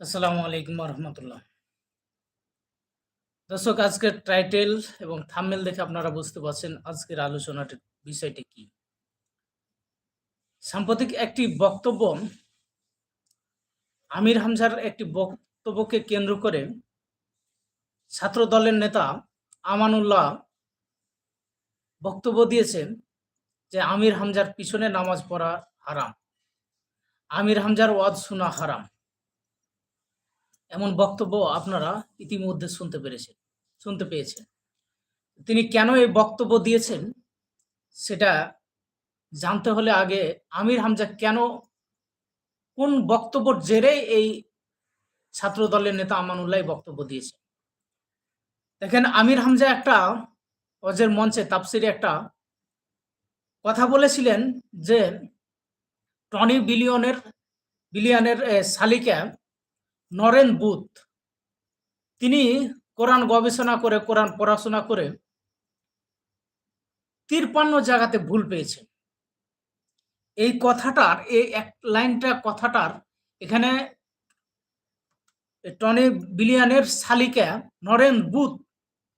আসসালামু আলাইকুম রহমতুল্লাহ দর্শক, আজকের টাইটেল এবং থাম্বনেল দেখে আপনারা বুঝতে পারছেন আজকের আলোচনার বিষয়টি কি। সাম্প্রতিক একটি বক্তব্য আমির হামজার একটি বক্তব্যকে কেন্দ্র করে ছাত্র দলের নেতা আমানুল্লাহ বক্তব্য দিয়েছেন যে আমির হামজার পিছনে নামাজ পড়া হারাম। আমির হামজার ওয়াজ শোনা হারাম। এমন বক্তব্য আপনারা ইতিমধ্যে শুনতে পেরেছেন, শুনতে পেয়েছেন। তিনি কেন এই বক্তব্য দিয়েছেন সেটা জানতে হলে আগে আমির হামজা কেন, কোন বক্তব্যর জেরে এই ছাত্র দলের নেতা আমানুল্লাহ বক্তব্য দিয়েছে দেখেন, আমির হামজা একটা অজের মঞ্চে তাপসিরে একটা কথা বলেছিলেন যে টনি বিলিয়নের বিলিয়নের শালিকা নরেন বুথ তিনি কোরআন গবেষণা করে, কোরআন পড়াশোনা করে তিরপান্ন জায়গাতে ভুল পেয়েছেন। এই কথাটার, এই এক লাইনটা কথাটার এখানে টনি বিলিয়ানের শালিকা নরেন বুথ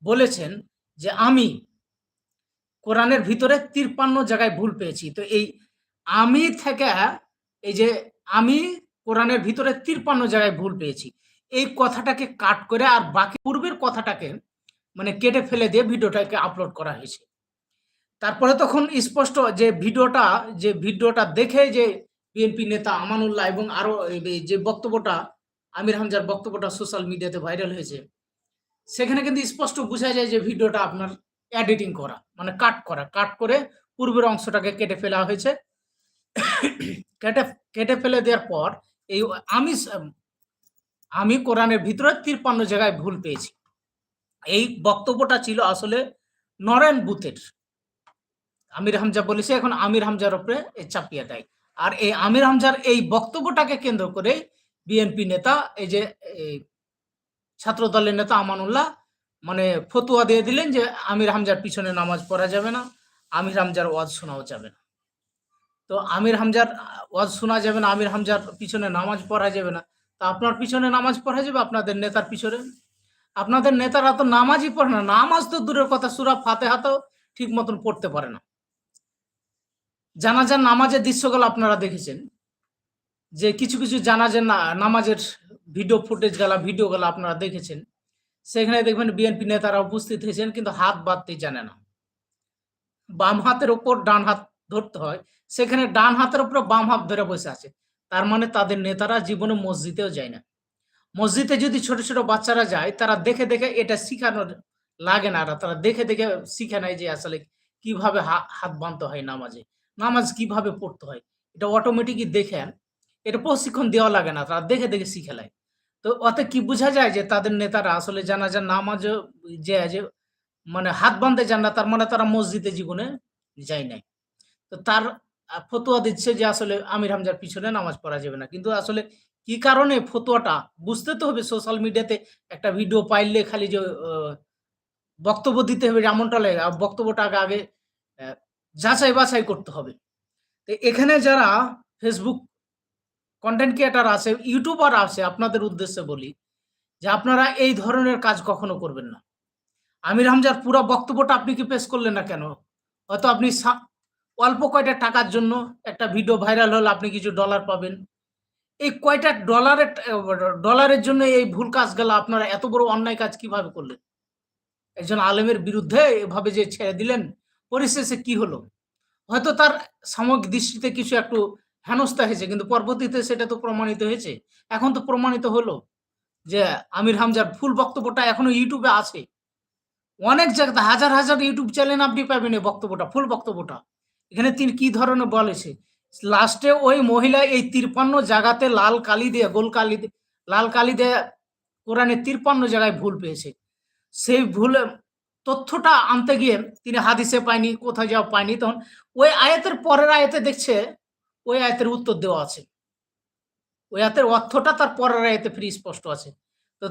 বলেছেন যে, আমি কোরআনের ভিতরে তিরপান্ন জায়গায় ভুল পেয়েছি। তো এই আমি থেকে এই যে, আমি কোরআনের ভিতরে তিরপান্ন জায়গায় ভুল পেয়েছি। এই কথাটাকে কাট করে আর বাকি পূর্বের কথাটাকে মানে কেটে ফেলে দিয়ে ভিডিওটাকে আপলোড করা হয়েছে। তারপরে তখন স্পষ্ট যে ভিডিওটা যে ভিডিওটা দেখে যে বিএনপি নেতা আমানুল্লাহ এবং আরও যে বক্তব্যটা, আমির হামজার বক্তব্যটা সোশ্যাল মিডিয়াতে ভাইরাল হয়েছে, সেখানে কিন্তু স্পষ্ট বোঝা যায় যে ভিডিওটা আপনার এডিটিং করা মানে কাট করা। কাট করে পূর্বের অংশটাকে কেটে ফেলা হয়েছে। কেটে কেটে ফেলে দেওয়ার পর এই আমি আমি কোরআনের ভিতরে তিরপান্ন জায়গায় ভুল পেয়েছি। এই বক্তব্যটা ছিল আসলে নরেন বুথের। আমির হামজা বলেছে, এখন আমির হামজার উপরে চাপিয়ে দেয়। আর এই আমির হামজার এই বক্তব্যটাকে কেন্দ্র করে বিএনপি নেতা, এই যে ছাত্র দলের নেতা আমানুল্লাহ মানে ফতুয়া দিয়ে দিলেন যে আমির হামজার পিছনে নামাজ পড়া যাবে না, আমির হামজার ওয়াজ শোনাও যাবে না। তো আমির হামজার ওয়াজ শোনা যাবে না, আমির হামজার পিছনে নামাজ পড়া যাবে না। তা আপনার পিছনে নামাজ পড়া যাবে, আপনাদের নেতার পিছনে? আপনাদের নেতারা তো নামাজই পড়ে না, নামাজ তো দূরের কথা, সুরা ফাতে হাতেও ঠিক মতন পড়তে পারে না। জানাজার নামাজের দৃশ্যগুলো আপনারা দেখেছেন। যে কিছু কিছু জানাজের নামাজের ভিডিও ফুটেজ গেলা ভিডিও গেলা আপনারা দেখেছেন। সেখানে দেখবেন বিএনপি নেতারা উপস্থিত হয়েছেন, কিন্তু হাত বাঁধতে জানে না। বাম হাতের ওপর ডান হাত ধরতে হয়, সেখানে ডান হাতের উপরে বাম হাত ধরে বসে আছে। তার মানে তাদের নেতারা জীবনে মসজিদেও যায় না। মসজিদে যদি ছোট ছোট বাচ্চারা যায়, তারা দেখে দেখে এটা শিখানোর লাগে না। তারা দেখে দেখে শিখে নেয় যে আসলে কীভাবে হাত বাঁধতে হয় নামাজে। নামাজ কীভাবে পড়তে হয়, এটা অটোমেটিকই দেখেন এটা প্রশিক্ষণ দেওয়া লাগে না, তারা দেখে দেখে শিখে নেয়। তো অতে কি বোঝা যায় যে তাদের নেতারা আসলে জানা যায় নামাজ যে মানে হাত বাঁধতে যান না, তার মানে তারা মসজিদে জীবনে যায় নাই। তো তার ফতোয়া দিচ্ছে যে আসলে আমির হামজার পিছনে নামাজ পড়া যাবে না। কিন্তু আসলে কি কারণে ফতোয়াটা? বুঝতে তো হবে সোশ্যাল মিডিয়াতে একটা ভিডিও পাইলে খালি যে বক্তব্য দিতে হবে এমনটা লাগে বক্তব্যটা আগে আগে যাচাই বাছাই করতে হবে। তো এখানে যারা ফেসবুক কন্টেন্ট ক্রিয়েটার আছে ইউটিউবার আছে, আপনাদের উদ্দেশ্যে বলি যে আপনারা এই ধরনের কাজ কখনো করবেন না। আমির হামজার পুরো বক্তব্যটা আপনি কি পেশ করলেন না কেন? হয়তো আপনি অল্প কয়টা টাকার জন্য একটা ভিডিও ভাইরাল হলে, আপনি কিছু ডলার পাবেন। এই কয়টা ডলারের ডলারের জন্য এই ভুল কাজ গেল আপনারা এত বড় অন্যায় কাজ কীভাবে করলেন? একজন আলেমের বিরুদ্ধে এভাবে যে ছেড়ে দিলেন, পরিশেষে কি হলো? হয়তো তার সাময়িক দৃষ্টিতে কিছু একটু হেনস্থা হয়েছে, কিন্তু পরবর্তীতে সেটা তো প্রমাণিত হয়েছে। এখন তো প্রমাণিত হলো যে আমির হামজার ফুল বক্তব্যটা এখনও ইউটিউবে আছে। অনেক জায়গাতে হাজার হাজার ইউটিউব চ্যানেল আপনি পাবেন এই বক্তব্যটা ফুল বক্তব্যটা। এখানে তিনি কি ধরনের বলেছে লাস্টে ওই মহিলা এই তিরপান্ন জায়গাতে লাল কালি দিয়ে, গোল কালি লাল কালি দিয়ে কোরআনে তিরপান্ন জায়গায় ভুল পেয়েছে। সেই ভুল, তথ্যটা আনতে গিয়ে তিনি হাদিসে পায়নি কোথায় যাওয়া পায়নি। তখন ওই আয়াতের পরের আয়াতে দেখছে, ওই আয়াতের উত্তর দেওয়া আছে। ওই আয়াতের অর্থটা তার পরের আয়াতে ফ্রি স্পষ্ট আছে। তো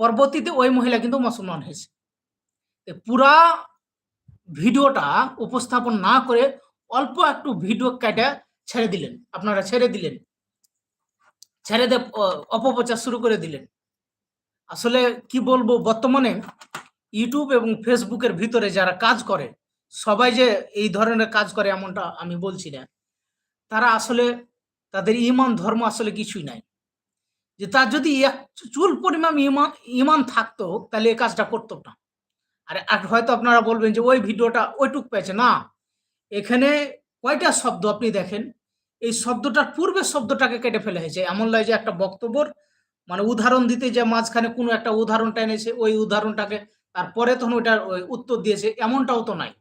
পরবর্তীতে ওই মহিলা কিন্তু মুসলমান হয়েছে। পুরা ভিডিওটা উপস্থাপন না করে অল্প একটু ভিডিও কেটে ছেড়ে দিলেন, আপনারা ছেড়ে দিলেন। ছেড়ে দিয়ে অপপ্রচার শুরু করে দিলেন। আসলে কি বলব, বর্তমানে ইউটিউব এবং ফেসবুকের ভিতরে যারা কাজ করে, সবাই যে এই ধরনের কাজ করে এমনটা আমি বলছি না। তারা আসলে তাদের ইমান, ধর্ম আসলে কিছুই নাই। যে তার যদি চুল পরিমাণ ইমান ইমান থাকতো, তাহলে এই কাজটা করতো না। আর হয়তো আপনারা বলবেন যে ওই ভিডিওটা ওইটুক পেয়েছে। না এখানে কয়টা শব্দ আপনি দেখেন? এই শব্দটার পূর্বে শব্দটাকে কেটে ফেলা হয়েছে। এমন লাগে যে একটা বক্তব্যর মানে উদাহরণ দিতে যে মাঝখানে কোনো একটা উদাহরণটা এনেছে ওই উদাহরণটাকে তারপরে তখন ওইটার ওই উত্তর দিয়েছে, এমনটাও তো নাই।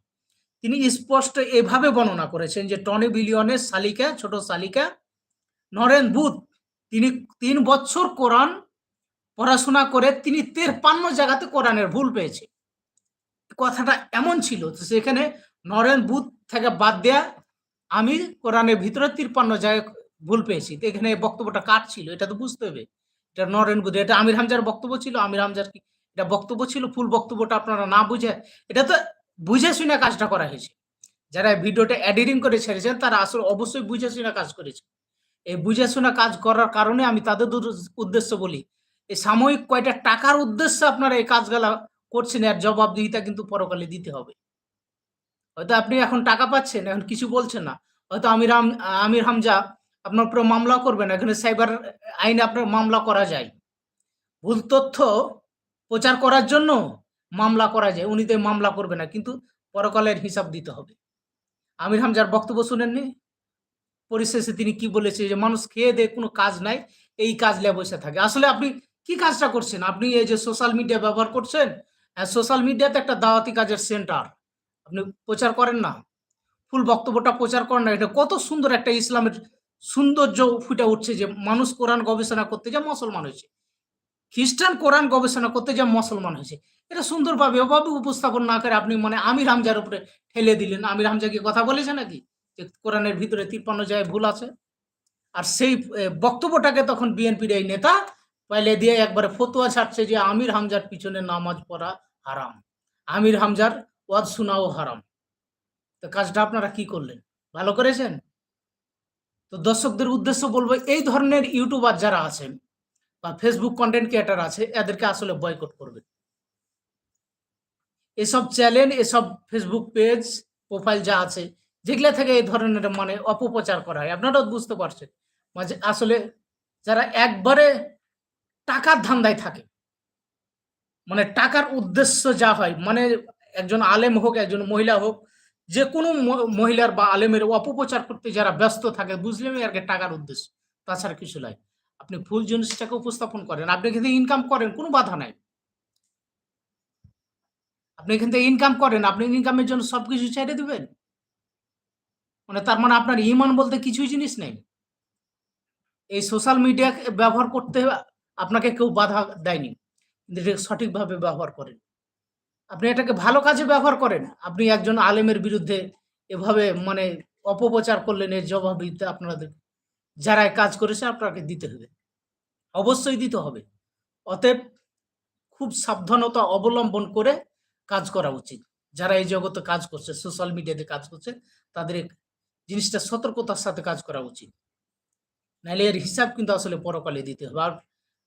তিনি স্পষ্ট এভাবে বর্ণনা করেছেন যে টনি বিলিয়নের শালিকা, ছোট শালিকা, নরেন বুথ তিনি তিন বছর কোরআন পড়াশোনা করে তিনি তেরপান্ন জায়গাতে কোরআনের ভুল পেয়েছে। কথাটা এমন ছিল সেখানে নরেন বুথ থেকে বাদ দেয়া, আমি কোরআনের ভিতরে তিরপান্ন জায়গায় ভুল পেয়েছি। তো এখানে বক্তব্যটা কার ছিল? এটা তো বুঝতে হবে। এটা নরেন বুধ এটা আমির হামজার বক্তব্য ছিল। আমির হামজার কি, এটা বক্তব্য ছিল? ফুল বক্তব্যটা আপনারা না বুঝে, এটা তো বুঝে শুনে কাজটা করা হয়েছে। যারা ভিডিওটা এডিটিং করে ছেড়েছেন, তারা আসলে অবশ্যই বুঝে শুনে কাজ করেছে। এই বুঝে শুনে কাজ করার কারণে আমি তাদের উদ্দেশ্য বলি। এই সাময়িক কয়টা টাকার উদ্দেশ্যে আপনারা এই কাজগুলা করছেন, এর জবাবদিহিতা কিন্তু পরকালে দিতে হবে। হয়তো আপনি এখন টাকা পাচ্ছেন, এখন কিছু বলছেন না। হয়তো আমির আমির হামজা আপনার উপরে মামলা করবেন, এখানে সাইবার আইনে আপনার মামলা করা যায়। ভুল তথ্য প্রচার করার জন্য মামলা করা যায়, উনি তো মামলা করবে না, কিন্তু পরকালের হিসাব দিতে হবে। আমির হামজার বক্তব্য শুনেননি? পরিশেষে তিনি কি বলেছে যে মানুষ খেয়ে দিয়ে কোনো কাজ নাই, এই কাজ নিয়ে বসে থাকে। আসলে আপনি কি কাজটা করছেন? আপনি এই যে সোশ্যাল মিডিয়া ব্যবহার করছেন সোশ্যাল মিডিয়াতে একটা দাওয়াতি কাজের সেন্টার আপনি প্রচার করেন না। ফুল বক্তব্যটা প্রচার করেন না। এটা কত সুন্দর একটা ইসলামের সৌন্দর্য ফুটে উঠছে যে মানুষ কোরআন গবেষণা করতে যা মুসলমান হয়েছে। খ্রিস্টান কোরআন গবেষণা করতে যা মুসলমান হয়েছে। এটা সুন্দরভাবে ওভাবে উপস্থাপন না করে আপনি মানে আমির হামজার উপরে ঠেলে দিলেন। আমির হামজা কি কথা বলেছে নাকি? যে কোরআনের ভিতরে তিপ্পান্ন জায়গায় ভুল আছে। আর সেই বক্তব্যটাকে তখন বিএনপির এই নেতা পাইলে দিয়ে একবারে ফতোয়া ছাড়ছে যে আমির হামজার পিছনে নামাজ পড়া হারাম। আমির হামজার ওয়াজ শোনাও হারাম। তো কাজটা আপনারা কি করলেন? ভালো করেছেন? তো দর্শকদের উদ্দেশ্য বলব, এই ধরনের ইউটিউবার যারা আছেন বা ফেসবুক কন্টেন্ট ক্রিয়েটার আছে, এদেরকে আসলে বয়কট করবে এসব চ্যানেল এসব ফেসবুক পেজ প্রোফাইল যা আছে, যেগুলা থেকে এই ধরনের মানে অপপ্রচার করা হয়, আপনারাও বুঝতে পারছেন। মাঝে আসলে যারা একবারে টাকার ধান্দায় থাকে মানে টাকার উদ্দেশ্য যা হয় মানে একজন আলেম হোক, একজন মহিলা হোক, যে কোনো মহিলার বা আলেমের অপপ্রচার করতে যারা ব্যস্ত থাকে বুঝলেন আর কি টাকার উদ্দেশ্য, তাছাড়া কিছু নাই। আপনি ফুল জিনিসটাকে উপস্থাপন করেন, আপনি এখান থেকে ইনকাম করেন, কোনো বাধা নাই। আপনি এখান থেকে ইনকাম করেন, আপনি ইনকামের জন্য সবকিছু ছেড়ে দিবেন। মানে তার মানে আপনার ইমান বলতে কিছুই জিনিস নেই। এই সোশ্যাল মিডিয়া ব্যবহার করতে আপনাকে কেউ বাধা দেয়নি। সঠিকভাবে ব্যবহার করেন। আপনি এটাকে ভালো কাজে ব্যবহার করেন। আপনি একজন আলেমের বিরুদ্ধে এভাবে মানে অপপ্রচার করলেন এর জবাব দিতে আপনাদের যারা কাজ করেছে আপনাকে দিতে হবে। অবশ্যই দিতে হবে। অতএব খুব সাবধানতা অবলম্বন করে কাজ করা উচিত। যারা এই জগতে কাজ করছে, সোশ্যাল মিডিয়াতে কাজ করছে, তাদের জিনিসটা সতর্কতার সাথে কাজ করা উচিত। নাহলে এর হিসাব কিন্তু আসলে পরকালে দিতে হবে। আর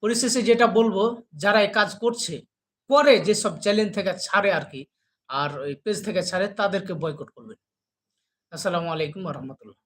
পরিশেষে যেটা বলব যারা এই কাজ করছে করে যেসব চ্যালেঞ্জ থেকে ছাড়ে আর কি আর ওই পেজ থেকে ছাড়ে, তাদেরকে বয়কট করবেন। আসসালামু আলাইকুম রহমতুল্লাহ।